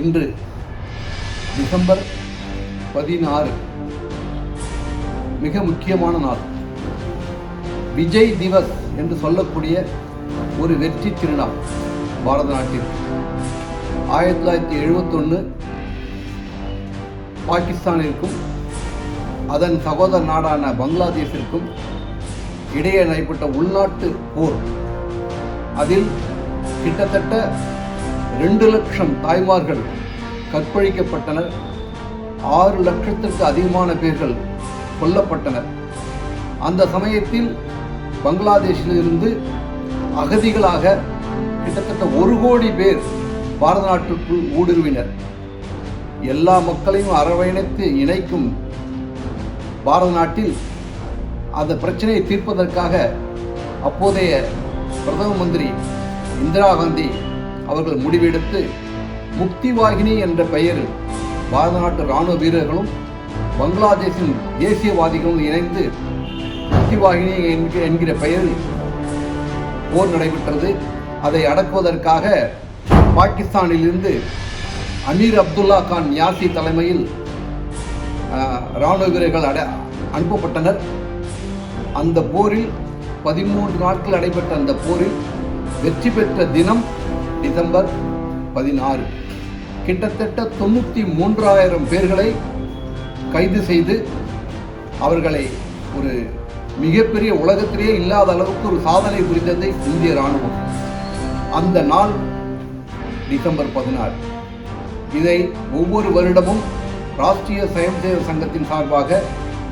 இன்று டிசம்பர் பதினாறு மிக முக்கியமான நாள். விஜய் திவஸ் என்று சொல்லக்கூடிய ஒரு வெற்றி திருநாள் பாரத நாட்டில். ஆயிரத்தி தொள்ளாயிரத்தி எழுபத்தொன்று பாகிஸ்தானிற்கும் அதன் சகோதர நாடான பங்களாதேஷிற்கும் இடையே நடைபெற்ற உள்நாட்டு போர். அதில் கிட்டத்தட்ட ரெண்டு லட்சம் தாய்மார்கள் கற்பழிக்கப்பட்டனர். ஆறு லட்சத்திற்கு அதிகமான பேர்கள் கொல்லப்பட்டனர். அந்த சமயத்தில் பங்களாதேஷிலிருந்து அகதிகளாக கிட்டத்தட்ட ஒரு கோடி பேர் பாரத நாட்டுக்குள் ஊடுருவினர். எல்லா மக்களையும் அரவணைத்து இணைக்கும் பாரத நாட்டில் அந்த பிரச்சனையை தீர்ப்பதற்காக அப்போதைய பிரதம மந்திரி இந்திரா காந்தி அவர்கள் முடிவெடுத்து முக்தி வாகினி என்ற பெயரில் பாரத நாட்டு இராணுவ வீரர்களும் பங்களாதேஷின் தேசியவாதிகளும் இணைந்து முக்தி வாகினி என்கிற என்கிற பெயரில் போர் நடைபெற்றது. அதை அடக்குவதற்காக பாகிஸ்தானிலிருந்து அமீர் அப்துல்லா கான் யாசி தலைமையில் இராணுவ வீரர்கள் அட அனுப்பப்பட்டனர். அந்த போரில் பதிமூன்று நாட்கள் நடைபெற்ற அந்த போரில் வெற்றி பெற்ற தினம் டிசம்பர் பதினாறு. கிட்டத்தட்ட தொண்ணூற்றி மூன்றாயிரம் பேர்களை கைது செய்து அவர்களை ஒரு மிகப்பெரிய உலகத்திலேயே இல்லாத அளவுக்கு ஒரு சாதனை புரிந்தது இந்திய ராணுவம் அந்த நாள் டிசம்பர் பதினாறு. இதை ஒவ்வொரு வருடமும் ராஷ்டிரிய சுயம்சேவ சங்கத்தின் சார்பாக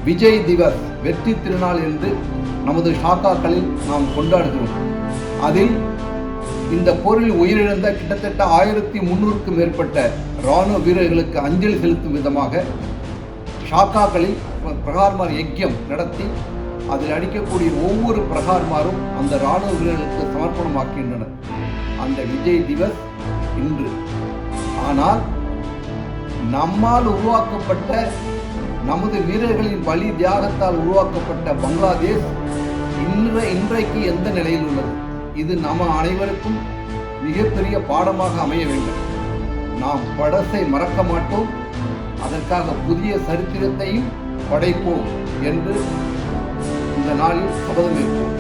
விஜய் திவஸ் வெற்றி திருநாள் என்று நமது ஷாக்காக்களில் நாம் கொண்டாடுகிறோம். அதில் இந்த போரில் உயிரிழந்த கிட்டத்தட்ட ஆயிரத்தி முன்னூறுக்கும் மேற்பட்ட இராணுவ வீரர்களுக்கு அஞ்சலி செலுத்தும் விதமாக ஷாக்காக்களில் பிரகார்மார் யக்கியம் நடத்தி அதில் அடிக்கக்கூடிய ஒவ்வொரு பிரகார்மாரும் அந்த இராணுவ வீரர்களுக்கு சமர்ப்பணமாக்கின்றனர். அந்த விஜய் திவஸ் இன்று. ஆனால் நம்மால் உருவாக்கப்பட்ட நமது வீரர்களின் பலி தியாகத்தால் உருவாக்கப்பட்ட பங்களாதேஷ் இன்ற இன்றைக்கு எந்த நிலையில் உள்ளது? இது நம்ம அனைவருக்கும் மிகப்பெரிய பாடமாக அமைய வேண்டும். நாம் படசை மறக்க மாட்டோம். அதற்காக புதிய சரித்திரத்தையும் படைப்போம் என்று இந்த நாளில் சபதம் இருப்போம்